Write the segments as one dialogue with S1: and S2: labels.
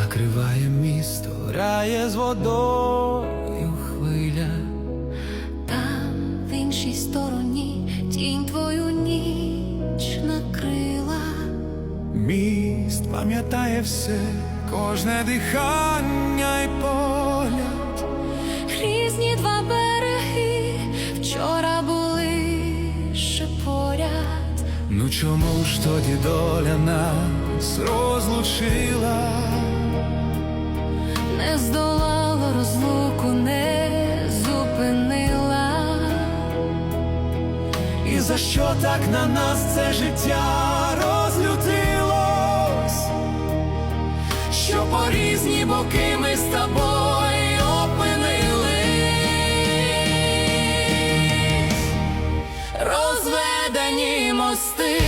S1: накриває місто, грає з водою хвиля.
S2: Там, в іншій стороні, тінь твою ніч накрила.
S1: Міст пам'ятає все, кожне дихання й погляд.
S2: Різні два береги вчора були ще поряд.
S1: Ну чому ж тоді доля нас розлучила?
S2: Не розлуку, не зупинила.
S1: І за що так на нас це життя розлютилось? Що по різні боки ми з тобою опинились?
S2: Розведені мости,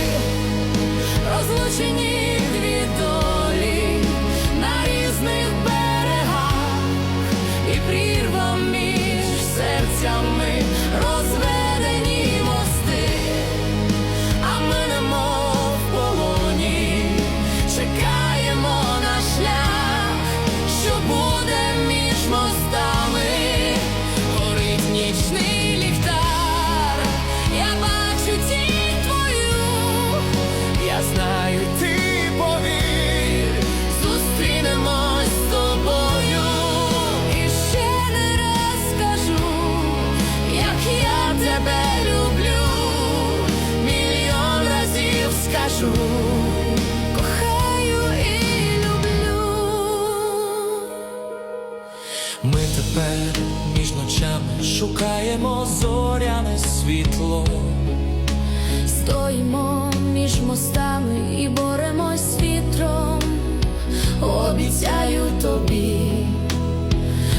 S2: скажу, кохаю і люблю.
S3: Ми тепер між ночами шукаємо зоряне світло.
S2: Стоїмо між мостами і боремось з вітром. Обіцяю тобі,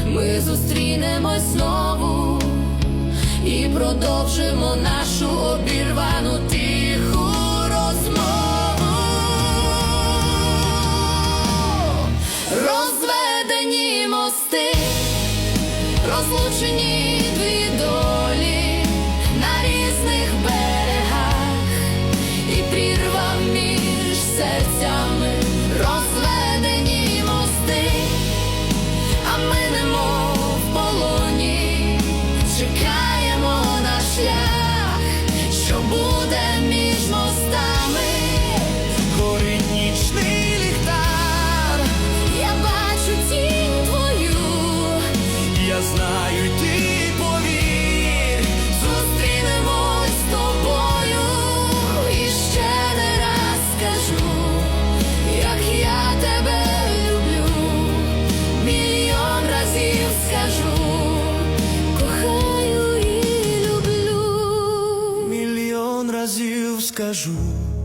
S2: ми зустрінемось знову і продовжимо нашу обірвану тиху розлучені дві долі
S1: jour.